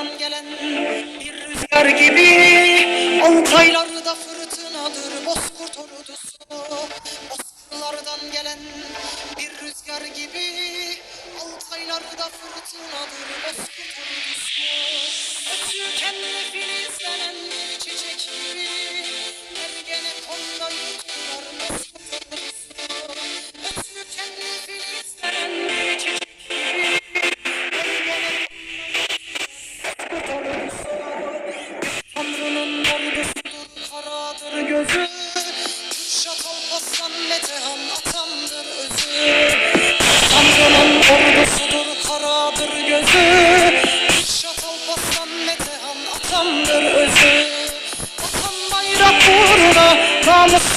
Bozkırlardan gelen bir rüzgar gibi Altaylarda fırtınadır bozkurt ordusu. Bozkırlardan gelen bir rüzgar gibi Altaylarda fırtınadır bozkurt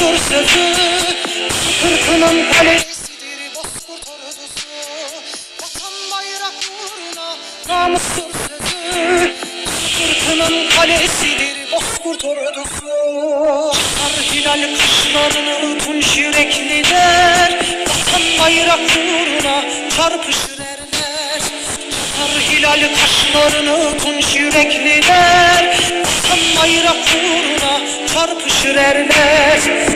namustur sözü. Kırkının kalesidir bozkurt ordusu. Vatan bayrak uğruna namustur sözü. Fırtınanın kalesidir bozkurt ordusu Kar hilal kışlarını tunç yürekliler Vatan bayrak uğruna çarpışır erler Kar hilal kaşlarını tunç yürekliler Vatan bayrak uğruna çarpışır erler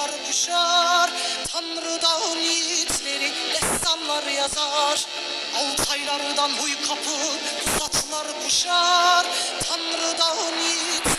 pusatlar kuşar Tanrı dağın yiğitleri destanlar yazar. Altaylardan huy kapıp pusatlar kuşar. Tanrı dağın yiğitleri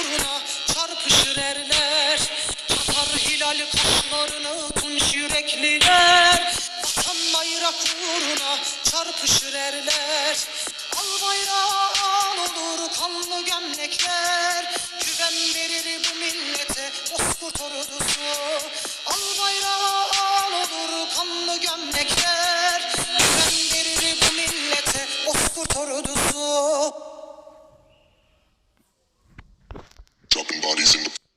uğruna çarpışır erler. Çatar hilal kaşlarını tunç yürekliler. Vatan bayrak uğruna çarpışır erler. Al bayrağı al olur kanlı gömlekler bodies in the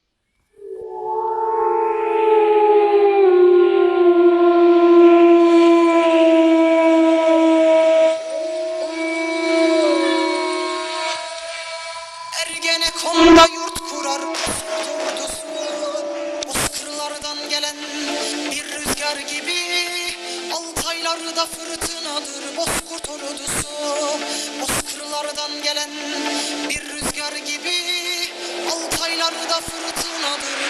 fırtınadır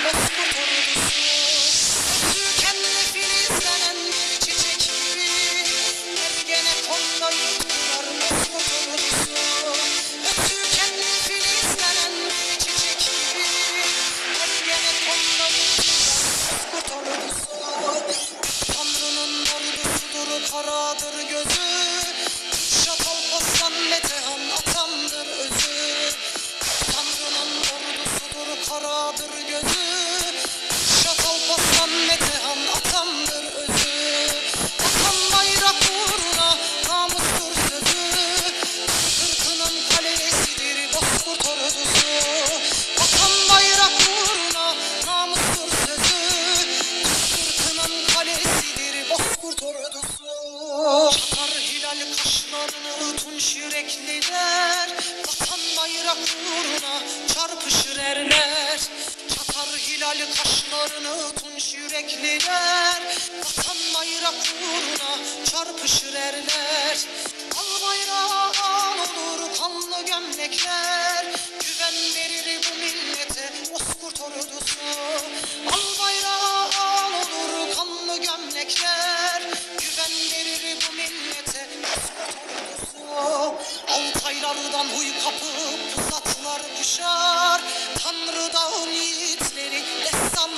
hilal kaşlarını tunç yürekliler. Vatan bayrak uğruna çarpışır erler. Al bayrağı al olur kanlı gömlekler. Güven verir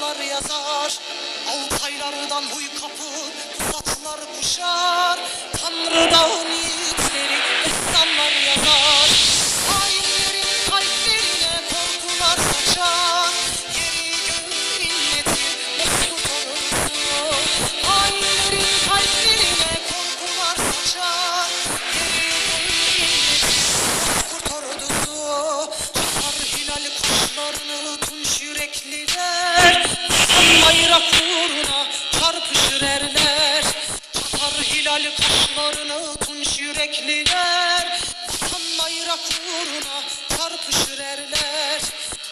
destanlar yazar Altaylardan huy kapıp pusatlar kuşar. Tanrı dağın yiğitleri bayrak uğruna çarpışır erler. Çatar hilal kaşlarını tunç yürekliler. Vatan bayrak uğruna çarpışır erler.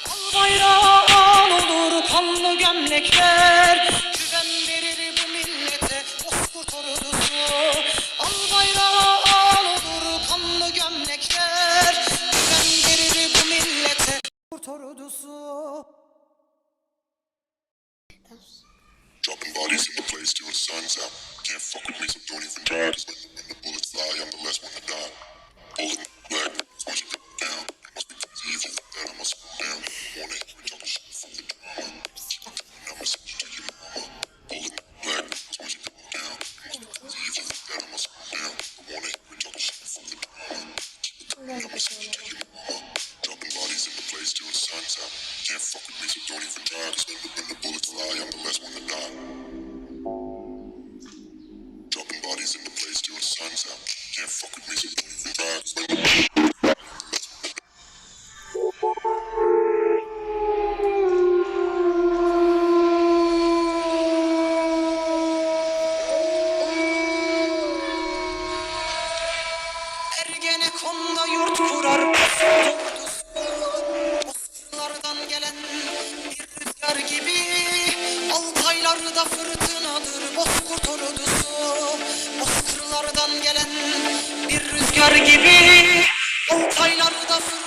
Al bayrağı al olur kanlı gömlekler. Bodies in the place till the sun's out. Can't fuck with me, so don't even try. Cause when, when the bullets fly, I'm the last one to die. Bullet Ergenekon'da yurt kurar Osmanlılardan gelen bir rüzgar gibi Altaylarda fırlar Kuşlar gibi Altaylardasın